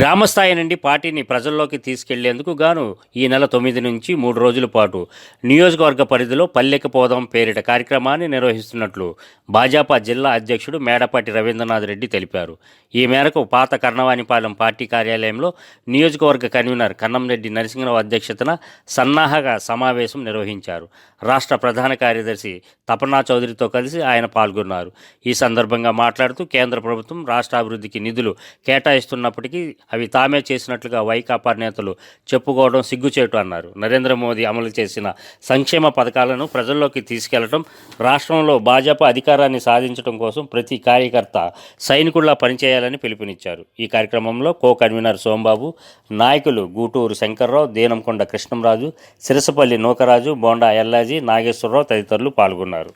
గ్రామస్థాయి నుండి పార్టీని ప్రజల్లోకి తీసుకెళ్ళేందుకు గాను ఈ నెల తొమ్మిది నుంచి మూడు రోజుల పాటు నియోజకవర్గ పరిధిలో పల్లెకి పోదాం పేరిట కార్యక్రమాన్ని నిర్వహిస్తున్నట్లు భాజపా జిల్లా అధ్యక్షుడు మేడపాటి రవీంద్రనాథ్ రెడ్డి తెలిపారు. ఈ మేరకు పాత కర్ణవాణిపాలెం పార్టీ కార్యాలయంలో నియోజకవర్గ కన్వీనర్ కన్నంరెడ్డి నరసింహరావు అధ్యక్షతన సన్నాహక సమావేశం నిర్వహించారు. రాష్ట్ర ప్రధాన కార్యదర్శి తపనా చౌదరితో కలిసి ఆయన పాల్గొన్నారు. ఈ సందర్భంగా మాట్లాడుతూ కేంద్ర ప్రభుత్వం రాష్ట్ర అభివృద్ధికి నిధులు కేటాయిస్తున్నప్పటికీ అవి తామే చేసినట్లుగా వైకాపా నేతలు చెప్పుకోవడం సిగ్గుచేటు అన్నారు. నరేంద్ర మోదీ అమలు చేసిన సంక్షేమ పథకాలను ప్రజల్లోకి తీసుకెళ్ళడం రాష్ట్రంలో భాజపా అధికారాన్ని సాధించడం కోసం ప్రతి కార్యకర్త సైనికుల్లా పనిచేయాలని పిలుపునిచ్చారు. ఈ కార్యక్రమంలో కో కన్వీనర్ సోంబాబు నాయకులు గూటూరు శంకర్రావు దేనంకొండ కృష్ణంరాజు సిరసపల్లి నూకరాజు బోండా ఎల్లాజీ నాగేశ్వరరావు తదితరులు పాల్గొన్నారు.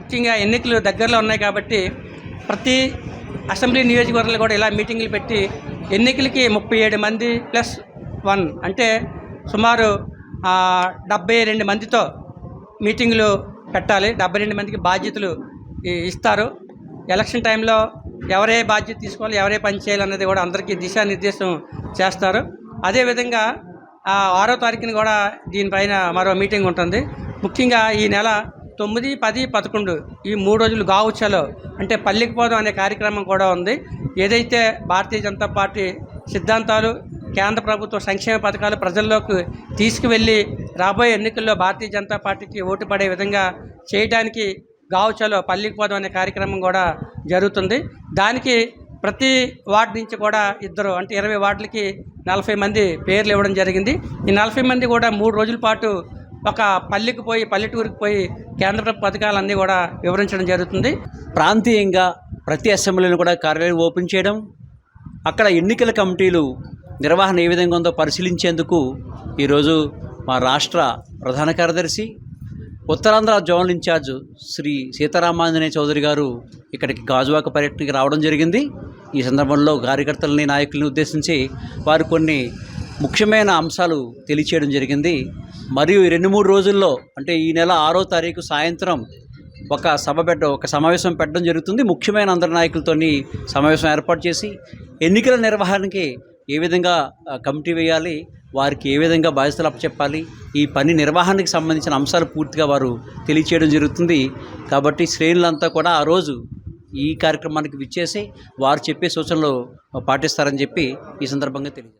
ముఖ్యంగా ఎన్నికలు దగ్గరలో ఉన్నాయి కాబట్టి ప్రతి అసెంబ్లీ నియోజకవర్గాలు కూడా ఇలా మీటింగులు పెట్టి ఎన్నికలకి ముప్పై ఏడు మంది ప్లస్ వన్. అంటే సుమారు డెబ్బై రెండు మందితో మీటింగులు పెట్టాలి. డెబ్బై రెండు మందికి బాధ్యతలు ఇస్తారు. ఎలక్షన్ టైంలో ఎవరే బాధ్యత తీసుకోవాలి ఎవరే పని చేయాలన్నది కూడా అందరికీ దిశానిర్దేశం చేస్తారు. అదేవిధంగా ఆరో తారీఖున కూడా దీనిపైన మరో మీటింగ్ ఉంటుంది. ముఖ్యంగా ఈ నెల తొమ్మిది పది పదకొండు ఈ మూడు రోజులు గావుచలో అంటే పల్లెకి పోదాం అనే కార్యక్రమం కూడా ఉంది. ఏదైతే భారతీయ జనతా పార్టీ సిద్ధాంతాలు కేంద్ర ప్రభుత్వ సంక్షేమ పథకాలు ప్రజల్లోకి తీసుకువెళ్ళి రాబోయే ఎన్నికల్లో భారతీయ జనతా పార్టీకి ఓటు పడే విధంగా చేయడానికి గావుచలో పల్లికి పోదాం అనే కార్యక్రమం కూడా జరుగుతుంది. దానికి ప్రతి వార్డు నుంచి కూడా ఇద్దరు అంటే ఇరవై వార్డులకి నలభై మంది పేర్లు ఇవ్వడం జరిగింది. ఈ నలభై మంది కూడా మూడు రోజుల పాటు ఒక పల్లెకి పోయి పల్లెటూరుకి పోయి కేంద్ర ప్రభుత్వ పథకాలన్నీ కూడా వివరించడం జరుగుతుంది. ప్రాంతీయంగా ప్రతి అసెంబ్లీని కూడా కార్యాలయం ఓపెన్ చేయడం అక్కడ ఎన్నికల కమిటీలు నిర్వహణ ఏ విధంగా ఉందో పరిశీలించేందుకు ఈరోజు మా రాష్ట్ర ప్రధాన కార్యదర్శి ఉత్తరాంధ్ర జోనల్ ఇన్ఛార్జ్ శ్రీ సీతారామాంజనేయ చౌదరి గారు ఇక్కడికి గాజువాక పర్యటనకి రావడం జరిగింది. ఈ సందర్భంలో కార్యకర్తలని నాయకుల్ని ఉద్దేశించి వారు కొన్ని ముఖ్యమైన అంశాలు తెలియచేయడం జరిగింది. మరియు రెండు మూడు రోజుల్లో అంటే ఈ నెల ఆరో తారీఖు సాయంత్రం ఒక సభ పెట్ట ఒక సమావేశం పెట్టడం జరుగుతుంది. ముఖ్యమైన అందరి నాయకులతోని సమావేశం ఏర్పాటు చేసి ఎన్నికల నిర్వహణకి ఏ విధంగా కమిటీ వేయాలి వారికి ఏ విధంగా బాధ్యతలు అప్పచెప్పాలి ఈ పని నిర్వహణకి సంబంధించిన అంశాలు పూర్తిగా వారు తెలియచేయడం జరుగుతుంది. కాబట్టి శ్రేణులంతా కూడా ఆ రోజు ఈ కార్యక్రమానికి విచ్చేసి వారు చెప్పే సూచనలు పాటిస్తారని చెప్పి ఈ సందర్భంగా తెలియజేస్తారు